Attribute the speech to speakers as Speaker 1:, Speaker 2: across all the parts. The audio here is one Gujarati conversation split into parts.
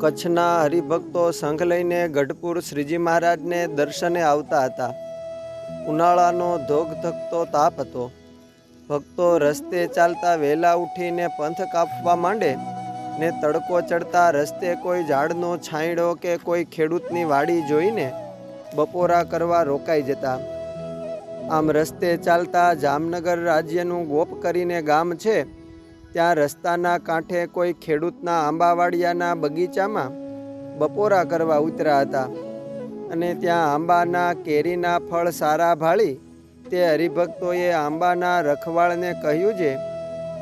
Speaker 1: કચ્છના હરિભક્તો સંઘ લઈને ગઢપુર શ્રીજી મહારાજને દર્શને આવતા હતા. ઉનાળાનો ધોગ ધકતો તાપ હતો. ભક્તો રસ્તે ચાલતા વહેલા ઉઠીને પંથ કાપવા માંડે ને તડકો ચડતા રસ્તે કોઈ ઝાડનો છાંયડો કે કોઈ ખેડૂતની વાડી જોઈને બપોરા કરવા રોકાઈ જતા. આમ રસ્તે ચાલતા જામનગર રાજ્યનું ગોપ કરીને ગામ છે. ત્યાં રસ્તાના કાંઠે કોઈ ખેડૂતના આંબાવાડિયાના બગીચામાં બપોરા કરવા ઉતર્યા હતા અને ત્યાં આંબાના કેરીના ફળ સારા ભાળી તે હરિભક્તોએ આંબાના રખવાળને કહ્યું છે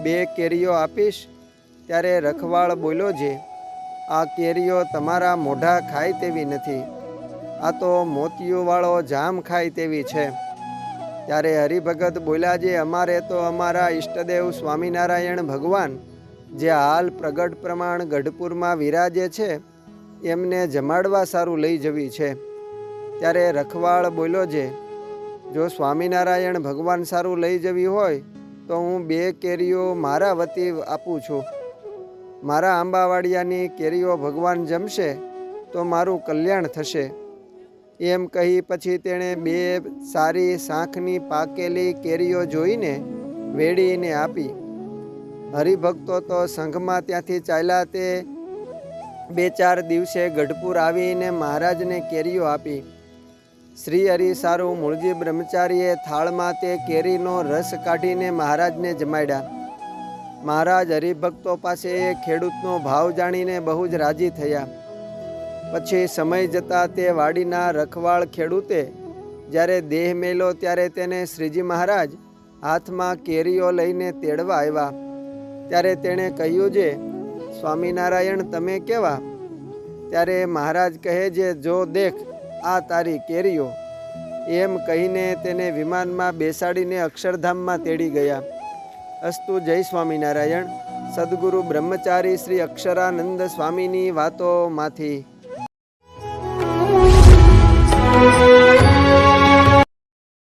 Speaker 1: બે કેરીઓ આપીશ. ત્યારે રખવાળ બોલ્યો છે આ કેરીઓ તમારા મોઢા ખાય તેવી નથી. આ તો મોતિયુંવાળો જામ ખાય તેવી છે. ત્યારે હરિભગત બોલ્યા, જે અમારે તો અમારા ઈષ્ટદેવ સ્વામિનારાયણ ભગવાન, જે હાલ પ્રગટ પ્રમાણ ગઢપુરમાં વિરાજે છે, એમને જમાડવા સારું લઈ જવી છે. ત્યારે રખવાળ બોલ્યો છે જો સ્વામિનારાયણ ભગવાન સારું લઈ જવી હોય, તો હું બે કેરીઓ મારા વતી આપું છું. મારા આંબાવાડિયાની કેરીઓ ભગવાન જમશે, તો મારું કલ્યાણ થશે. એમ કહી પછી તેણે બે સારી શાંખની પાકેલી કેરીઓ જોઈને વેડીને આપી. હરિભક્તો તો સંઘમાં ત્યાંથી ચાલ્યા તે બે ચાર દિવસે ગઢપુર આવીને મહારાજને કેરીઓ આપી. શ્રી હરિ સારું મૂળજી બ્રહ્મચારીએ થાળમાં તે કેરીનો રસ કાઢીને મહારાજને જમાડ્યા. મહારાજ હરિભક્તો પાસે એ ખેડૂતનો ભાવ જાણીને બહુ જ રાજી થયા. પછી સમય જતાં તે વાડીના રખવાળ ખેડૂતે જ્યારે દેહ મેલો ત્યારે તેને શ્રીજી મહારાજ હાથમાં કેરીઓ લઈને તેડવા આવ્યા. ત્યારે તેણે કહ્યું છે સ્વામિનારાયણ, તમે કેવા? ત્યારે મહારાજ કહે છે જો દેખ, આ તારી કેરીઓ. એમ કહીને તેને વિમાનમાં બેસાડીને અક્ષરધામમાં તેડી ગયા. અસ્તુ જય સ્વામિનારાયણ. સદગુરુ બ્રહ્મચારી શ્રી અક્ષરાનંદ સ્વામીની વાતોમાંથી